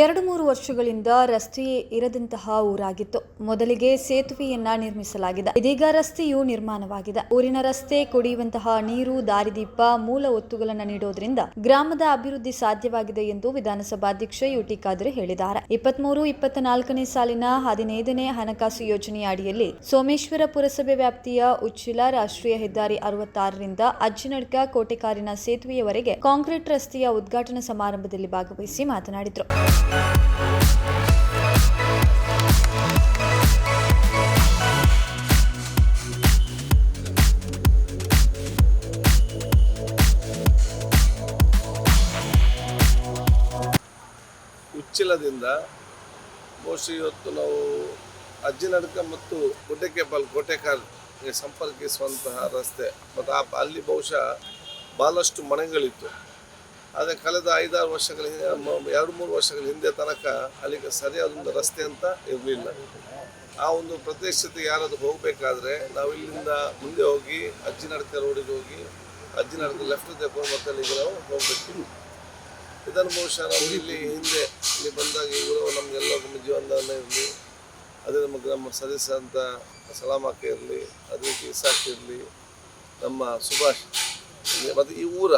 ಎರಡು ಮೂರು ವರ್ಷಗಳಿಂದ ರಸ್ತೆಯೇ ಇರದಂತಹ ಊರಾಗಿತ್ತು. ಮೊದಲಿಗೆ ಸೇತುವೆಯನ್ನ ನಿರ್ಮಿಸಲಾಗಿದೆ. ಇದೀಗ ರಸ್ತೆಯು ನಿರ್ಮಾಣವಾಗಿದೆ. ಊರಿನ ರಸ್ತೆ ಕುಡಿಯುವಂತಹ ನೀರು, ದಾರಿದೀಪ, ಮೂಲ ಒತ್ತುಗಳನ್ನು ನೀಡೋದ್ರಿಂದ ಗ್ರಾಮದ ಅಭಿವೃದ್ಧಿ ಸಾಧ್ಯವಾಗಿದೆ ಎಂದು ವಿಧಾನಸಭಾಧ್ಯಕ್ಷ ಯುಟಿ ಖಾದ್ರಿ ಹೇಳಿದ್ದಾರೆ. ಇಪ್ಪತ್ಮೂರು, ಇಪ್ಪತ್ನಾಲ್ಕನೇ ಸಾಲಿನ ಹದಿನೈದನೇ ಹಣಕಾಸು ಯೋಜನೆಯ ಅಡಿಯಲ್ಲಿ ಸೋಮೇಶ್ವರ ಪುರಸಭೆ ವ್ಯಾಪ್ತಿಯ ಉಚ್ಚಿಲ ರಾಷ್ಟ್ರೀಯ ಹೆದ್ದಾರಿ ಅರವತ್ತಾರರಿಂದ ಅಜ್ಜಿನಡ್ಕ ಕೋಟೆಕಾರಿನ ಸೇತುವೆಯವರೆಗೆ ಕಾಂಕ್ರೀಟ್ ರಸ್ತೆಯ ಉದ್ಘಾಟನಾ ಸಮಾರಂಭದಲ್ಲಿ ಭಾಗವಹಿಸಿ ಮಾತನಾಡಿದರು. ಉಚ್ಚಿಲದಿಂದ ಬಹುಶಃ ಇವತ್ತು ನಾವು ಅಜ್ಜಿನಡ್ಕ ಮತ್ತು ಗುಡ್ಡೆಕೆಪಾಲ್ ಕೋಟೆಕಾರ್ಗೆ ಸಂಪರ್ಕಿಸುವಂತಹ ರಸ್ತೆ. ಮತ್ತು ಆ ಅಲ್ಲಿ ಬಹುಶಃ ಭಾಳಷ್ಟು ಮನೆಗಳಿತ್ತು. ಆದರೆ ಕಳೆದ ಐದಾರು ವರ್ಷಗಳ ಎರಡು ಮೂರು ವರ್ಷಗಳ ಹಿಂದೆ ತನಕ ಅಲ್ಲಿಗೆ ಸರಿಯಾದ ಒಂದು ರಸ್ತೆ ಅಂತ ಇರಲಿಲ್ಲ. ಆ ಒಂದು ಪ್ರದೇಶಕ್ಕೆ ಯಾರಾದರೂ ಹೋಗಬೇಕಾದ್ರೆ ನಾವು ಇಲ್ಲಿಂದ ಮುಂದೆ ಹೋಗಿ ಅಜ್ಜಿನಡ್ಕ ರೋಡಿಗೆ ಹೋಗಿ ಅಜ್ಜಿನಡ್ಕ ಲೆಫ್ಟ್ ತೆಗೆದು ಮತ್ತೆ ಅಲ್ಲಿಗೆ ನಾವು ಹೋಗಬೇಕು. ಇದನ್ನು ಬಹುಶಃ ನಾವು ಇಲ್ಲಿ ಹಿಂದೆ ಇಲ್ಲಿ ಬಂದಾಗ ಇವರು ನಮಗೆಲ್ಲ ನಮ್ಮ ಜೀವನದಾನ ಇರಲಿ, ಅದೇ ನಮ್ಮ ನಮ್ಮ ಸದಸ್ಯ ಅಂತ ಸಲಾಮಾಕ ಇರಲಿ, ಅದೇ ಇಸಾಕ್ ಇರಲಿ, ನಮ್ಮ ಸುಭಾಷ್, ಮತ್ತು ಈ ಊರ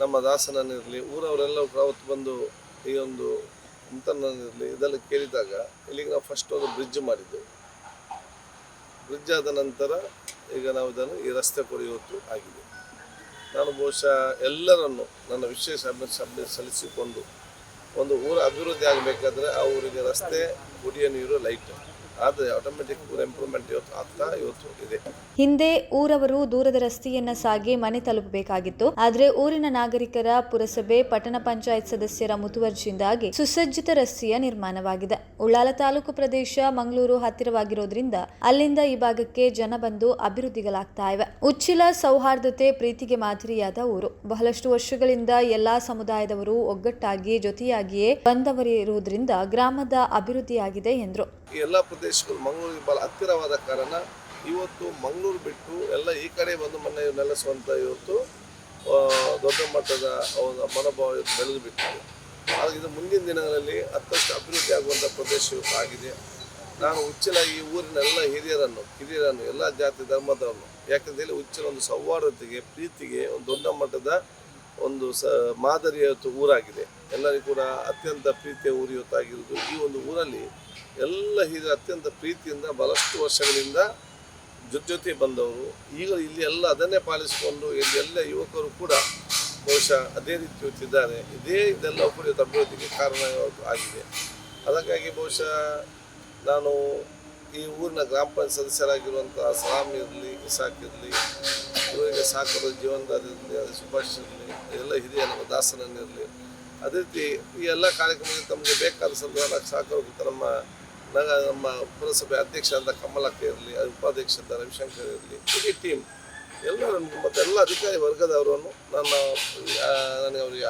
ನಮ್ಮ ದಾಸನನ್ನಿರಲಿ ಊರವರೆಲ್ಲ ಅವತ್ತು ಬಂದು ಈ ಒಂದು ಇಂಥನನ್ನಿರಲಿ ಇದೆಲ್ಲ ಕೇಳಿದಾಗ ಇಲ್ಲಿಗೆ ನಾವು ಫಸ್ಟ್ ಒಂದು ಬ್ರಿಡ್ಜ್ ಮಾಡಿದ್ದೆವು ಬ್ರಿಡ್ಜ್ ಆದ ನಂತರ ಈಗ ನಾವು ಇದನ್ನು ಈ ರಸ್ತೆ ಕೂಡ ಇವತ್ತು ಆಗಿದೆ. ನಾನು ಬಹುಶಃ ಎಲ್ಲರನ್ನು ನನ್ನ ವಿಶೇಷ ಸಭೆ ಸಲ್ಲಿಸಿಕೊಂಡು ಒಂದು ಊರ ಅಭಿವೃದ್ಧಿ ಆಗಬೇಕಾದ್ರೆ ಆ ಊರಿಗೆ ರಸ್ತೆ, ಕುಡಿಯ ನೀರು ಲೈಟ್ ಹಿಂದೆ ಊರವರು ದೂರದ ರಸ್ತೆಯನ್ನ ಸಾಗಿ ಮನೆ ತಲುಪಬೇಕಾಗಿತ್ತು. ಆದ್ರೆ ಊರಿನ ನಾಗರಿಕರ ಪುರಸಭೆ, ಪಟ್ಟಣ ಪಂಚಾಯತ್ ಸದಸ್ಯರ ಮುತುವರ್ಜಿಯಿಂದಾಗಿ ಸುಸಜ್ಜಿತ ರಸ್ತೆಯ ನಿರ್ಮಾಣವಾಗಿದೆ. ಉಳ್ಳಾಲ ತಾಲೂಕು ಪ್ರದೇಶ ಮಂಗಳೂರು ಹತ್ತಿರವಾಗಿರೋದ್ರಿಂದ ಅಲ್ಲಿಂದ ಈ ಭಾಗಕ್ಕೆ ಜನ ಬಂದು ಅಭಿವೃದ್ಧಿಗಳಾಗ್ತಾ ಇವೆ. ಉಚ್ಚಿಲ ಸೌಹಾರ್ದತೆ ಪ್ರೀತಿಗೆ ಮಾದರಿಯಾದ ಊರು. ಬಹಳಷ್ಟು ವರ್ಷಗಳಿಂದ ಎಲ್ಲಾ ಸಮುದಾಯದವರು ಒಗ್ಗಟ್ಟಾಗಿ ಜೊತೆಯಾಗಿಯೇ ಬಂದವರಿರುವುದರಿಂದ ಗ್ರಾಮದ ಅಭಿವೃದ್ಧಿಯಾಗಿದೆ ಎಂದರು. ಈ ಎಲ್ಲ ಪ್ರದೇಶಗಳು ಮಂಗಳೂರಿಗೆ ಭಾಳ ಹತ್ತಿರವಾದ ಕಾರಣ ಇವತ್ತು ಮಂಗಳೂರು ಬಿಟ್ಟು ಎಲ್ಲ ಈ ಕಡೆ ಬಂದು ಮೊನ್ನೆ ನೆಲೆಸುವಂಥ ಇವತ್ತು ದೊಡ್ಡ ಮಟ್ಟದ ಒಂದು ಮನೋಭಾವ ಇವತ್ತು ಬೆಳೆದು ಬಿಟ್ಟಿದೆ ಆದರೆ ಇದು ಮುಂದಿನ ದಿನಗಳಲ್ಲಿ ಅತ್ತಷ್ಟು ಅಭಿವೃದ್ಧಿ ಆಗುವಂಥ ಪ್ರದೇಶ ಆಗಿದೆ. ನಾನು ಉಚ್ಚಿಲ ಈ ಊರಿನ ಎಲ್ಲ ಹಿರಿಯರನ್ನು ಹಿರಿಯರನ್ನು ಎಲ್ಲ ಜಾತಿ ಧರ್ಮದವರನ್ನು ಯಾಕಂತ ಹೇಳಿ ಉಚ್ಚಿಲ ಒಂದು ಸೌಹಾರ್ದತೆಗೆ, ಪ್ರೀತಿಗೆ ಒಂದು ದೊಡ್ಡ ಮಟ್ಟದ ಒಂದು ಸ, ಮಾದರಿಯ ಊರಾಗಿದೆ. ಎಲ್ಲರಿಗೂ ಕೂಡ ಅತ್ಯಂತ ಪ್ರೀತಿಯ ಊರು ಈ ಒಂದು ಊರಲ್ಲಿ ಎಲ್ಲ ಹೀಗೆ ಅತ್ಯಂತ ಪ್ರೀತಿಯಿಂದ ಬಹಳಷ್ಟು ವರ್ಷಗಳಿಂದ ಜೊತೆ ಜೊತೆ ಬಂದವರು. ಈಗ ಇಲ್ಲಿ ಎಲ್ಲ ಅದನ್ನೇ ಪಾಲಿಸಿಕೊಂಡು ಇಲ್ಲಿ ಎಲ್ಲ ಯುವಕರು ಕೂಡ ಬಹುಶಃ ಅದೇ ರೀತಿ ಹೋಗ್ತಿದ್ದಾರೆ. ಇದೇ ಇದೆಲ್ಲ ಕೂಡ ಅಭಿವೃದ್ಧಿಗೆ ಕಾರಣ ಆಗಿದೆ. ಅದಕ್ಕಾಗಿ ಬಹುಶಃ ನಾನು ಈ ಊರಿನ ಗ್ರಾಮ ಪಂಚಾಯತ್ ಸದಸ್ಯರಾಗಿರುವಂಥ ಸಲಾಮ್ ಇರಲಿ, ಇಸಾಕ್ ಇರಲಿ, ಇವರಿಗೆ ಸಾಕದ ಜೀವನದಾರಿರಲಿ ಸುಭಾಷ್ ಇರಲಿ, ಎಲ್ಲ ಹಿರಿಯ ನಮ್ಮ ದಾಸನನ್ನಿರಲಿ ಅದೇ ರೀತಿ ಈ ಎಲ್ಲ ಕಾರ್ಯಕ್ರಮಕ್ಕೆ ತಮಗೆ ಬೇಕಾದ ಸಂದರ್ಭ ಸಹಕಾರ ನಮ್ಮ ನಮ್ಮ ಪುರಸಭೆ ಅಧ್ಯಕ್ಷ ಅಂತ ಕಮಲಕ್ಕ ಇರಲಿ ಉಪಾಧ್ಯಕ್ಷ ಅಂತ ರವಿಶಂಕರ್ ಇರಲಿ ಇಡೀ ಟೀಮ್ ಎಲ್ಲ ಅಧಿಕಾರಿ ವರ್ಗದವರನ್ನು ನನ್ನ ನನಗೆ ಅವರಿಗೆ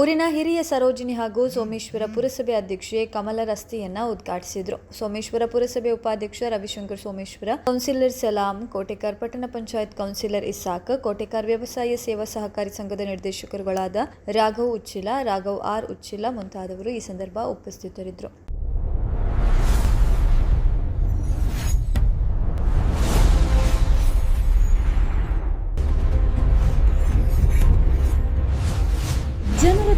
ಊರಿನ ಹಿರಿಯ ಸರೋಜಿನಿ ಹಾಗೂ ಸೋಮೇಶ್ವರ ಪುರಸಭೆ ಅಧ್ಯಕ್ಷೆ ಕಮಲ ರಸ್ತೆಯನ್ನ ಉದ್ಘಾಟಿಸಿದ್ರು. ಸೋಮೇಶ್ವರ ಪುರಸಭೆ ಉಪಾಧ್ಯಕ್ಷ ರವಿಶಂಕರ್ ಸೋಮೇಶ್ವರ, ಕೌನ್ಸಿಲರ್ ಸಲಾಂ, ಕೋಟೆಕಾರ್ ಪಟ್ಟಣ ಪಂಚಾಯತ್ ಕೌನ್ಸಿಲರ್ ಇಸಾಕ್, ಕೋಟೆಕಾರ್ ವ್ಯವಸಾಯ ಸೇವಾ ಸಹಕಾರಿ ಸಂಘದ ನಿರ್ದೇಶಕರುಗಳಾದ ರಾಘವ್ ಉಚ್ಚಿಲ, ರಾಘವ್ ಆರ್ ಉಚ್ಚಿಲ ಮುಂತಾದವರು ಈ ಸಂದರ್ಭ ಉಪಸ್ಥಿತರಿದ್ದರು.